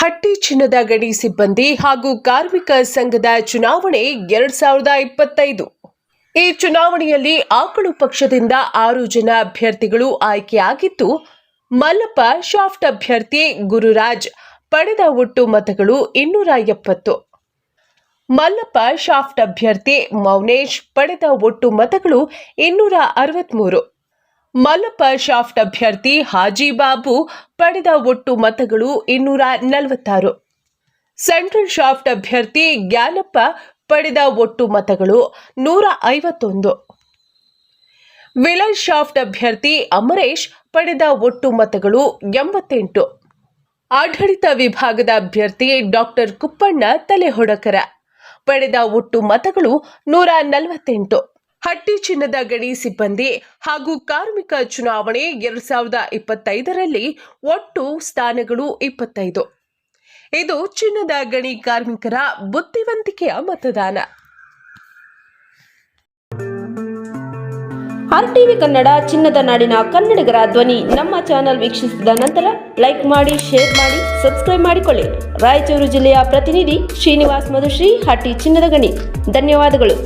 ಹಟ್ಟಿ ಚಿನ್ನದ ಗಡಿ ಸಿಬ್ಬಂದಿ ಹಾಗೂ ಕಾರ್ಮಿಕ ಸಂಘದ ಚುನಾವಣೆ ಎರಡ್ ಸಾವಿರದ ಇಪ್ಪತ್ತೈದು. ಈ ಚುನಾವಣೆಯಲ್ಲಿ ಆಕಳು ಪಕ್ಷದಿಂದ ಆರು ಜನ ಅಭ್ಯರ್ಥಿಗಳು ಆಯ್ಕೆಯಾಗಿದ್ದು, ಮಲ್ಲಪ್ಪ ಶಾಫ್ಟ್ ಅಭ್ಯರ್ಥಿ ಗುರುರಾಜ್ ಪಡೆದ ಒಟ್ಟು ಮತಗಳು ಇನ್ನೂರ ಎಪ್ಪತ್ತು. ಮಲ್ಲಪ್ಪ ಶಾಫ್ಟ್ ಅಭ್ಯರ್ಥಿ ಮೌನೇಶ್ ಪಡೆದ ಒಟ್ಟು ಮತಗಳು ಇನ್ನೂರ ಅರವತ್ಮೂರು. ಮಲ್ಲಪ್ಪ ಶಾಫ್ಟ್ ಅಭ್ಯರ್ಥಿ ಹಾಜಿ ಬಾಬು ಪಡೆದ ಒಟ್ಟು ಮತಗಳು ಇನ್ನೂರ ನಲವತ್ತಾರು. ಸೆಂಟ್ರಲ್ ಶಾಫ್ಟ್ ಅಭ್ಯರ್ಥಿ ಜ್ಞಾನಪ್ಪ ಪಡೆದ ಒಟ್ಟು ಮತಗಳು ನೂರ ಐವತ್ತೊಂದು. ವಿಲನ್ ಶಾಫ್ಟ್ ಅಭ್ಯರ್ಥಿ ಅಮರೇಶ್ ಪಡೆದ ಒಟ್ಟು ಮತಗಳು ಎಂಬತ್ತೆಂಟು. ಆಡಳಿತ ವಿಭಾಗದ ಅಭ್ಯರ್ಥಿ ಡಾಕ್ಟರ್ ಕುಪ್ಪಣ್ಣ ತಲೆಹೊಡಕರ ಪಡೆದ ಒಟ್ಟು ಮತಗಳು ನೂರ ನಲವತ್ತೆಂಟು. ಹಟ್ಟಿ ಚಿನ್ನದ ಗಣಿ ಸಿಬ್ಬಂದಿ ಹಾಗೂ ಕಾರ್ಮಿಕ ಚುನಾವಣೆ ಎರಡ್ ಸಾವಿರದ ಇಪ್ಪತ್ತೈದರಲ್ಲಿ ಒಟ್ಟು ಸ್ಥಾನಗಳು ಇಪ್ಪತ್ತೈದು. ಇದು ಚಿನ್ನದ ಗಣಿ ಕಾರ್ಮಿಕರ ಬುದ್ಧಿವಂತಿಕೆಯ ಮತದಾನ. ಆರ್ ಟಿವಿ ಕನ್ನಡ ಚಿನ್ನದ ನಾಡಿನ ಕನ್ನಡಿಗರ ಧ್ವನಿ ನಮ್ಮ ಚಾನೆಲ್ ವೀಕ್ಷಿಸಿದ ನಂತರ ಲೈಕ್ ಮಾಡಿ, ಶೇರ್ ಮಾಡಿ, ಸಬ್ಸ್ಕ್ರೈಬ್ ಮಾಡಿಕೊಳ್ಳಿ. ರಾಯಚೂರು ಜಿಲ್ಲೆಯ ಪ್ರತಿನಿಧಿ ಶ್ರೀನಿವಾಸ್ ಮಧುಶ್ರೀ, ಹಟ್ಟಿ ಚಿನ್ನದ ಗಣಿ. ಧನ್ಯವಾದಗಳು.